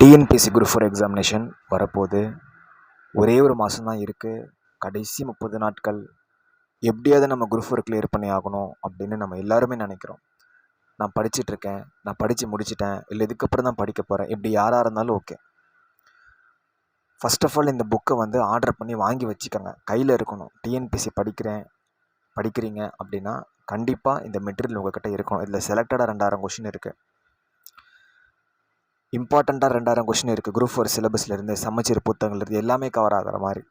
TNPSC group four examination வரப்போகுது. ஒரே ஒரு மாதம் தான் இருக்குது கடைசி முப்பது நாட்கள். எப்படியாவது நம்ம குரூப் ஃபோர் கிளியர் பண்ணி ஆகணும் அப்படின்னு நம்ம எல்லாருமே நினைக்கிறோம். நான் படிச்சிட்ருக்கேன். நான் படித்து முடிச்சிட்டேன். இல்லை இதுக்கப்புறம் தான் படிக்க போகிறேன் இப்படி யாராக இருந்தாலும் ஓகே ஃபஸ்ட் ஆஃப் ஆல் இந்த புக்கை வந்து ஆர்டர் பண்ணி வாங்கி வச்சுக்கோங்க. கையில் இருக்கணும். டிஎன்பிஎஸ்சி படிக்கிறேன். படிக்கிறீங்க அப்படின்னா கண்டிப்பாக இந்த மெட்டீரியல் உங்கள்கிட்ட இருக்கணும். இதில் செலக்டடாக ரெண்டாயிரம் கொஷின் இருக்குது இம்பார்ட்டண்ட்டாக ரெண்டாயிரம் கொஷின் இருக்குது குரூப் ஃபோர் சிலபஸ்லேருந்து சமச்சீர் புத்தகங்கள்லேருந்து எல்லாமே கவர் ஆகிற மாதிரி.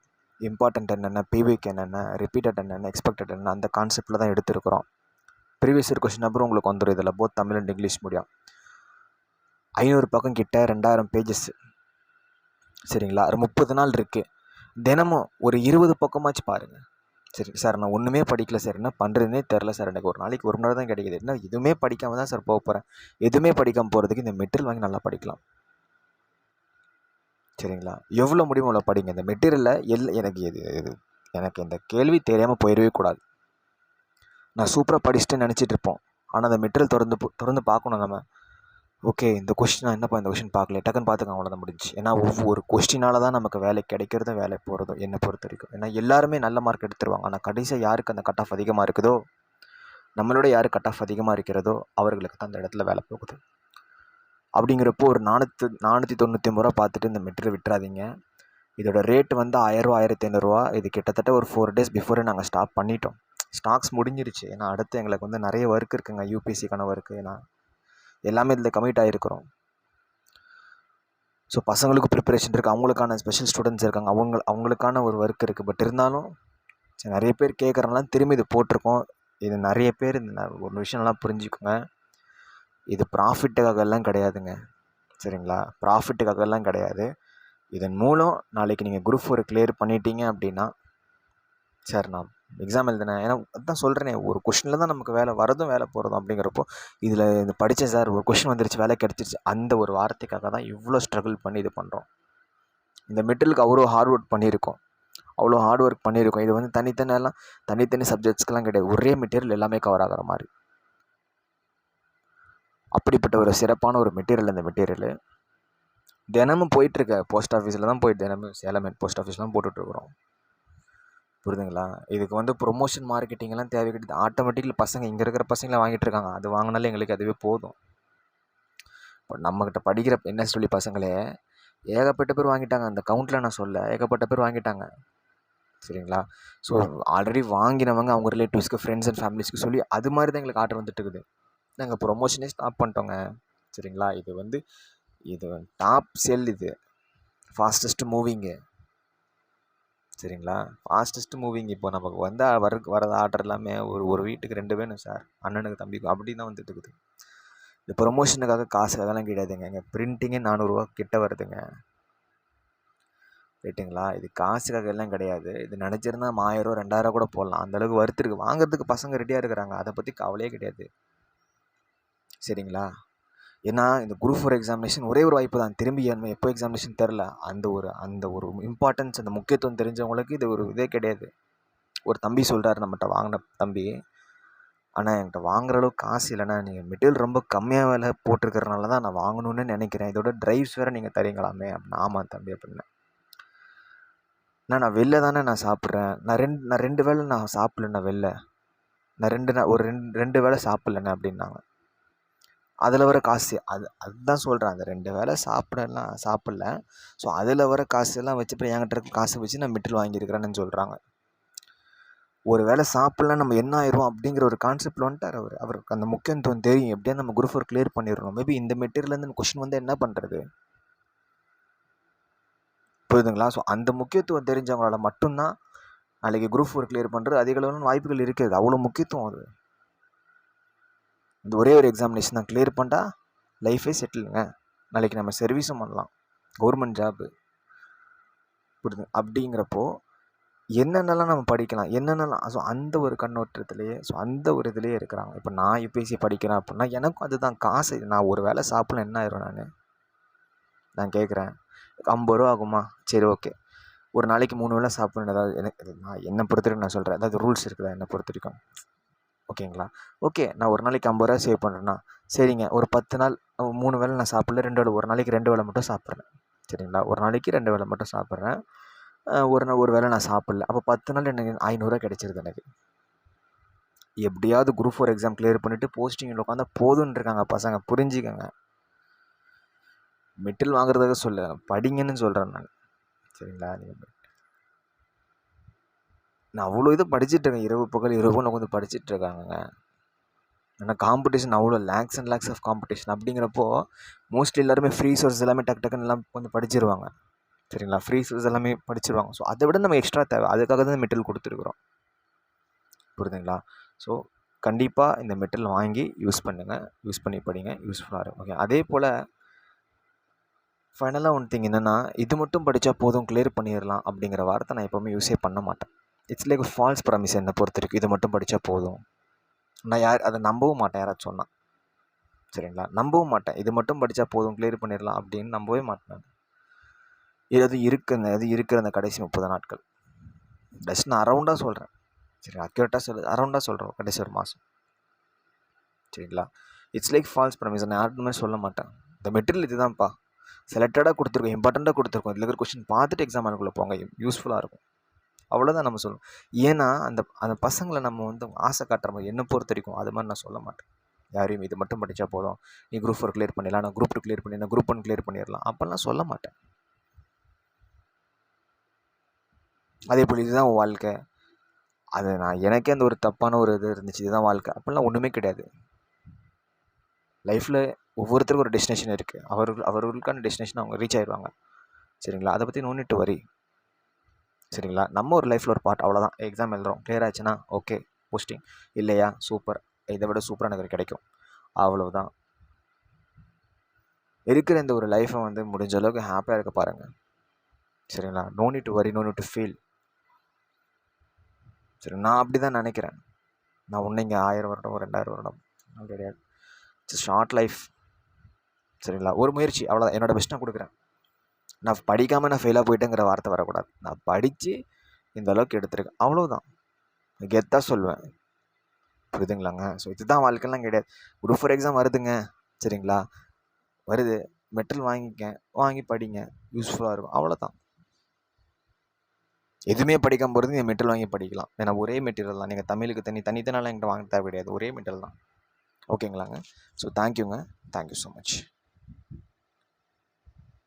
இம்பார்ட்டண்ட் என்னென்ன பிவிக்கு என்னென்ன ரிப்பீட்டட் என்னென்ன எக்ஸ்பெக்டட் என்ன அந்த கான்செப்டில் தான் எடுத்துருக்குறோம். ப்ரீவியஸ் இயர் கொஷின் அப்புறம் உங்களுக்கு வந்துடும் இதில் both Tamil and English medium ஐநூறு பக்கம் கிட்ட ரெண்டாயிரம் பேஜஸ் சரிங்களா? ஒரு முப்பது நாள் இருக்குது தினமும் ஒரு இருபது பக்கமாச்சு பாருங்கள் சரி சார் நான் ஒன்றுமே படிக்கல சார் என்ன பண்ணுறதுனே தெரில சார் எனக்கு ஒரு நாளைக்கு ஒரு மணி நேரம் தான் கிடைக்குது. என்ன எதுவுமே படிக்காமல் தான் சார் போக போகிறேன் எதுவுமே படிக்காமல் போகிறதுக்கு இந்த மெட்டீரியல் வாங்கி நல்லா படிக்கலாம். சரிங்களா? எவ்வளோ முடியுமோ அவ்வளோ படிங்க. இந்த மெட்டீரியலில் எல் எனக்கு எது இது எனக்கு இந்த கேள்வி தெரியாமல் போயிடவே கூடாது. நான் சூப்பராக படிச்சுட்டு நினச்சிட்டு இருப்போம். ஆனால் அந்த மெட்டீரியல் திறந்து திறந்து பார்க்கணும் நம்ம. ஓகே இந்த கொஸ்டின் நான் என்னப்பா இந்த கொஸ்டின் பார்க்கல. டக்குன்னு பார்த்துக்க அவ்வளோதான் முடிஞ்சு ஏன்னா ஒவ்வொரு கொஸ்டினால தான் நமக்கு வேலை கிடைக்கிறதும் வேலை போகிறதும் என்னை பொறுத்த வரைக்கும். ஏன்னா எல்லாருமே நல்ல மார்க் எடுத்துருவாங்க. ஆனால் கடைசியாக யாருக்கு அந்த கட் ஆஃப் அதிகமாக இருக்குதோ நம்மளோட யார் கட் ஆஃப் அதிகமாக இருக்கிறதோ அவர்களுக்கு தான் அந்த இடத்துல வேலை போகுது. அப்படிங்கிறப்போ ஒரு நானூற்று நானூற்றி தொண்ணூற்றி ஒம்பது ரூபா பார்த்துட்டு இந்த மெட்டீரியல் விட்டுறாதீங்க. இதோட ரேட் வந்து ஆயிரரூவா ஆயிரத்தி ஐநூறுரூவா இது கிட்டத்தட்ட ஒரு ஃபோர் டேஸ் பிஃபோரே நாங்கள் ஸ்டாப் பண்ணிட்டோம். ஸ்டாக்ஸ் முடிஞ்சிருச்சு. ஏன்னா அடுத்து எங்களுக்கு வந்து நிறைய ஒர்க் இருக்குங்க. யூபிஎஸ்சிக்கான ஒர்க்கு ஏன்னா எல்லாமே இதில் கமிட் ஆகிருக்கிறோம் ஸோ பசங்களுக்கு ப்ரிப்பரேஷன் இருக்குது அவங்களுக்கான ஸ்பெஷல் ஸ்டூடெண்ட்ஸ் இருக்காங்க. அவங்க அவங்களுக்கான ஒரு ஒர்க் இருக்குது பட் இருந்தாலும் சரி நிறைய பேர் கேட்குறனால திரும்பி இது போட்டிருக்கோம். இது நிறைய பேர் இந்த ஒரு விஷயம்லாம் புரிஞ்சுக்கோங்க. இது ப்ராஃபிட்டுக்காக எல்லாம் கிடையாதுங்க. சரிங்களா? ப்ராஃபிட்டுக்காகலாம் கிடையாது. இதன் மூலம் நாளைக்கு நீங்கள் குரூப் ஒரு கிளியர் பண்ணிட்டீங்க அப்படின்னா சரிண்ணா எக்ஸாம் எழுதினேன். ஏன்னா அதான் சொல்கிறேனே ஒரு கொஷினில் தான் நமக்கு வேலை வரதும் வேலை போகிறதும் அப்படிங்கிறப்போ இதில் இந்த படித்தேன் சார் ஒரு கொஷின் வந்துருச்சு வேலை கிடச்சிருச்சு அந்த ஒரு வார்த்தைக்காக தான் இவ்வளோ ஸ்ட்ரகிள் பண்ணி இது பண்ணுறோம் இந்த மெட்டீரியலுக்கு அவ்வளோ ஹார்ட் ஒர்க் பண்ணியிருக்கோம். அவ்வளோ ஹார்ட் ஒர்க் பண்ணியிருக்கோம். இது வந்து தனித்தனியெல்லாம் தனித்தனி சப்ஜெக்ட்ஸ்க்கெலாம் கிடையாது. ஒரே மெட்டீரியல் எல்லாமே கவர் ஆகிற மாதிரி. அப்படிப்பட்ட ஒரு சிறப்பான ஒரு மெட்டீரியல் இந்த மெட்டீரியலு தினமும் போயிட்டுருக்க போஸ்ட் ஆஃபீஸில் தான் போய் தினமும் சேலம் போஸ்ட் ஆஃபீஸ்லாம் போட்டுட்ருக்குறோம் புரியுதுங்களா? இதுக்கு வந்து ப்ரொமோஷன் மார்க்கெட்டிங்லாம் தேவை கிடையாது ஆட்டோமேட்டிக்கலி பசங்க இங்கே இருக்கிற பசங்களை வாங்கிட்டு இருக்காங்க அது வாங்கினாலே எங்களுக்கு அதுவே போதும். இப்போ நம்மக்கிட்ட படிக்கிற என்ன சொல்லி பசங்களே ஏகப்பட்ட பேர் வாங்கிட்டாங்க. அந்த கவுண்டில் நான் சொல்ல ஏகப்பட்ட பேர் வாங்கிட்டாங்க. சரிங்களா? ஸோ ஆல்ரெடி வாங்கினவங்க அவங்க ரிலேட்டிவ்ஸ்க்கு ஃப்ரெண்ட்ஸ் அண்ட் ஃபேமிலிஸ்க்கு சொல்லி அது மாதிரி தான் எங்களுக்கு ஆர்டர் வந்துட்டு இருக்குது நாங்கள் ப்ரொமோஷனே ஸ்டாப் பண்ணிட்டோங்க. சரிங்களா? இது வந்து இது டாப் செல் இது. ஃபாஸ்டஸ்ட் மூவிங்கு சரிங்களா? ஃபாஸ்டஸ்ட் மூவிங் இப்போ நமக்கு வந்து வர வர ஆர்டர் எல்லாமே ஒரு ஒரு வீட்டுக்கு ரெண்டு வேணும் சார் அண்ணனுக்கு தம்பிக்கும் அப்படி தான் வந்துட்டு இருக்குது. இந்த ப்ரொமோஷனுக்காக காசு அதெல்லாம் கிடையாதுங்க. இங்கே பிரிண்டிங்கே நானூறுரூவா கிட்ட வருதுங்க. ரைட்டுங்களா இது காசுக்காக எல்லாம் கிடையாது. இது நினச்சிருந்தா ஆயிரம் ரெண்டாயிரம் கூட போடலாம். அந்தளவுக்கு வருத்திருக்கு வாங்குறதுக்கு பசங்க ரெடியாக இருக்கிறாங்க. அதை பற்றி கவலையே கிடையாது. சரிங்களா? ஏன்னா இந்த குரூப் ஃபோர் எக்ஸாமினேஷன் ஒரே ஒரு வாய்ப்பு தான். திரும்பி எப்போ எக்ஸாமினேஷன் தெரில? அந்த ஒரு அந்த ஒரு இம்பார்ட்டன்ஸ் அந்த முக்கியத்துவம் தெரிஞ்சவங்களுக்கு இது ஒரு இதே கிடையாது. ஒரு தம்பி சொல்கிறாரு நம்மகிட்ட வாங்கின தம்பி ஆனால் என்கிட்ட வாங்குற அளவுக்கு காசு இல்லைண்ணா. நீங்கள் மெட்டீரியல் ரொம்ப கம்மியாக விலை போட்டிருக்கிறனால தான் நான் வாங்கணும்னு நினைக்கிறேன். இதோட ட்ரைவ்ஸ் வேறு நீங்கள் தரீங்களாமே. அப்படின்னு ஆமாம் தம்பி அப்படின்னு. நான் வெளில தானே நான் சாப்பிட்றேன். நான் ரெண்டு நான் ரெண்டு வேளை நான் சாப்பிட்லண்ணா வெளில. நான் ரெண்டு நான் ஒரு ரெண்டு ரெண்டு வேளை சாப்பிட்லண்ணே அப்படின்னாங்க. அதில் வர காசு அது அதுதான் சொல்கிறேன் அந்த ரெண்டு வேளை சாப்பிடலாம் சாப்பிட்ல. ஸோ அதில் வர காசெல்லாம் வச்சு அப்புறம் என்கிட்ட இருக்க காசை வச்சு நான் மெட்டீரியல் வாங்கியிருக்கிறேன்னு சொல்கிறாங்க ஒரு வேளை சாப்பிட்லாம் நம்ம என்ன ஆயிரும் அப்படிங்கிற ஒரு கான்செப்டில் வந்துட்டார் அவர். அவருக்கு அந்த முக்கியத்துவம் தெரியும். எப்படியா நம்ம குரூப் ஃபோர் கிளியர் பண்ணிடணும். மேபி இந்த மெட்டீரியல்லேருந்து கொஷின் வந்து என்ன பண்ணுறது புரியுதுங்களா? ஸோ அந்த முக்கியத்துவம் தெரிஞ்சவங்களால் மட்டும்தான் நாளைக்கு குரூப் ஃபோர் கிளியர் பண்ணுறது அதிக அளவில் வாய்ப்புகள் இருக்கிறது அவ்வளோ முக்கியத்துவம் அது. இந்த ஒரே ஒரு எக்ஸாமினேஷன் தான். கிளியர் பண்ணிட்டா லைஃபே செட்டிலுங்க நாளைக்கு நம்ம சர்வீஸும் பண்ணலாம். கவர்மெண்ட் ஜாபு புரியுது? அப்படிங்கிறப்போ என்னென்னலாம் நம்ம படிக்கலாம்? என்னென்னலாம்? ஸோ அந்த ஒரு கண்ணோட்டத்திலேயே ஸோ அந்த ஒரு இதுலேயே இருக்கிறாங்க. இப்போ நான் யூபிஎஸ்சி படிக்கிறேன் அப்படின்னா எனக்கும் அதுதான் காசு. நான் ஒரு வேளை சாப்பிடலாம் என்ன ஆயிரும் நான்? நான் கேட்குறேன். ஐம்பது ரூபா ஆகுமா? சரி ஓகே ஒரு நாளைக்கு மூணு வேளை சாப்பிடணும். ஏதாவது எனக்கு நான் என்னை பொறுத்த வரைக்கும் நான் சொல்கிறேன் ஏதாவது ரூல்ஸ் இருக்குதா? என்னை பொறுத்த வரைக்கும். ஓகேங்களா? ஓகே நான் ஒரு நாளைக்கு ஐம்பது ரூபா சேவ் பண்ணுறேன்னா சரிங்க. ஒரு பத்து நாள் மூணு வேளை நான் சாப்பிடல ரெண்டு வேளை ஒரு நாளைக்கு ரெண்டு வேளை மட்டும் சாப்பிட்றேன். சரிங்களா? ஒரு நாளைக்கு ரெண்டு வேளை மட்டும் சாப்பிட்றேன். ஒரு நாள் ஒரு வேளை நான் சாப்பிடல. அப்போ பத்து நாள் எனக்கு ஐநூறுரூவா கிடைச்சிருது எனக்கு. எப்படியாவது குரூப் ஃபோர் எக்ஸாம் கிளியர் பண்ணிவிட்டு போஸ்டிங்கில் உட்காந்தா போதுன்னு இருக்காங்க பசங்க. புரிஞ்சுக்கங்க. மெட்டில் வாங்குறதுக்கு சொல்ல படிங்கன்னு சொல்கிறேன் நான். சரிங்களா? நீங்கள் நான் அவ்வளோ இது படிச்சுட்ருக்கேன் இரவு பகல் இரவுன்னு உட்காந்து படிச்சுட்ருக்காங்கங்க ஆனால் காம்படிஷன் அவ்வளோ lakhs and lakhs of competition அப்படிங்கிறப்போ மோஸ்ட்லி எல்லாருமே ஃப்ரீ சோர்ஸ் எல்லாமே டக்கு டக்குன்னு எல்லாம் கொஞ்சம் படிச்சிருவாங்க. சரிங்களா? ஃப்ரீ சோர்ஸ் எல்லாமே படிச்சிருவாங்க. ஸோ அதை விட நம்ம எக்ஸ்ட்ரா தேவை. அதுக்காக தான் மெட்டல் கொடுத்துருக்குறோம். புரியுதுங்களா? ஸோ கண்டிப்பாக இந்த மெட்டல் வாங்கி யூஸ் பண்ணுங்கள் யூஸ் பண்ணி படிங்க. யூஸ்ஃபுல்லாக இருக்கும். ஓகே அதே போல் ஃபைனலாக ஒன் திங் என்னென்னா இது மட்டும் படித்தா போதும் கிளியர் பண்ணிடலாம் அப்படிங்கிற வார்த்தை நான் எப்போவுமே யூஸே பண்ண மாட்டேன். இட்ஸ் லைக் ஃபால்ஸ் ப்ராமிஸ் என்னை பொறுத்த வரைக்கும் இது மட்டும் படித்தா போதும். நான் யார் அதை நம்பவும் மாட்டேன் யாராச்சும் சொன்னால் சரிங்களா? நம்பவும் மாட்டேன். இது மட்டும் படித்தா போதும் கிளியர் பண்ணிடலாம் அப்படின்னு நம்பவே மாட்டேன் இது அது இருக்குங்க அது இருக்கிற அந்த கடைசி முப்பது நாட்கள். ஜஸ்ட் நான் அரௌண்டாக சொல்கிறேன் சரி அக்யூரேட்டாக சொல்லு அரௌண்டாக சொல்கிறோம் கடைசி ஒரு மாதம் சரிங்களா? இட்ஸ் லைக் ஃபால்ஸ் ப்ராமிஸ் நான் யாருக்குமே சொல்ல மாட்டேன். இந்த மெட்டீரியல் இதுதான்ப்பா. செலக்டடாக கொடுத்துருக்கோம் இம்பார்ட்டண்ட்டாக கொடுத்துருக்கோம். இதில் இருக்கிற கொஷின் பார்த்துட்டு எக்ஸாம் அனுக்குள்ளே போங்க. யூஸ்ஃபுல்லாக இருக்கும். அவ்வளோதான் நம்ம சொல்லணும். ஏன்னா அந்த அந்த பசங்களை நம்ம வந்து ஆசை காட்டுற மாதிரி என்னை பொறுத்த வரைக்கும் அது மாதிரி நான் சொல்ல மாட்டேன். யாரையும் இது மட்டும் படித்தா போதும். நீ குரூப் ஃபோர் கிளியர் பண்ணிடலாம். நான் குரூப் டூ கிளியர் பண்ணிடலாம். குரூப் ஒன் கிளியர் பண்ணிடலாம். அப்போல்லாம் சொல்ல மாட்டேன். அதே போல் இதுதான் வாழ்க்கை. அது நான் எனக்கே அந்த ஒரு தப்பான ஒரு இது இருந்துச்சு. இதுதான் வாழ்க்கை. அப்படிலாம் ஒன்றுமே கிடையாது. லைஃப்பில் ஒவ்வொருத்தருக்கும் ஒரு டெஸ்டினேஷன் இருக்குது அவர்கள் அவர்களுக்கான டெஸ்டினேஷன் அவங்க ரீச் ஆயிடுவாங்க சரிங்களா? அதை பற்றி நோண்டிட்டு வரி சரிங்களா? நம்ம ஒரு லைஃப்பில் ஒரு பார்ட் அவ்வளோதான் எக்ஸாம் எழுதுறோம். கிளியர் ஆச்சுன்னா ஓகே போஸ்டிங் இல்லையா? சூப்பர் இதை விட சூப்பராக எனக்கு கிடைக்கும். அவ்வளோதான் இருக்கிற இந்த ஒரு லைஃப்பை வந்து முடிஞ்ச அளவுக்கு ஹாப்பியாக இருக்க பாருங்கள் சரிங்களா? No need to worry no need to feel சரி நான் அப்படி தான் நினைக்கிறேன். நான் ஒன்று இங்கே ஆயிரம் வருடம் ரெண்டாயிரம் வருடம் கிடையாது. இட்ஸ் ஷார்ட் லைஃப் சரிங்களா? ஒரு முயற்சி அவ்வளோதான் என்னோடய பெஸ்ட் நான் கொடுக்குறேன். நான் படிக்காமல் நான் ஃபெயிலாக போயிட்டேங்கிற வார்த்தை வரக்கூடாது. நான் படித்து இந்த அளவுக்கு எடுத்திருக்கேன். அவ்வளோதான் கெத்தாக சொல்லுவேன் புரியுதுங்களாங்க? ஸோ இதுதான் வாழ்க்கைலாம் கிடையாது. குரூப் ஃபோர் எக்ஸாம் வருதுங்க. சரிங்களா? வருது. மெட்டல் வாங்கிக்க வாங்கி படிங்க. யூஸ்ஃபுல்லாக இருக்கும். அவ்வளோதான் எதுவுமே படிக்காம போகிறது நீங்கள் மெட்டல் வாங்கி படிக்கலாம். ஏன்னா ஒரே மெட்டீரியல் தான். நீங்கள் தமிழுக்கு தனி தனித்தனால என்கிட்ட வாங்க தேவை கிடையாது. ஒரே மெட்டீரியல் தான். ஓகேங்களாங்க? ஸோ தேங்க்யூங்க தேங்க்யூ ஸோ மச்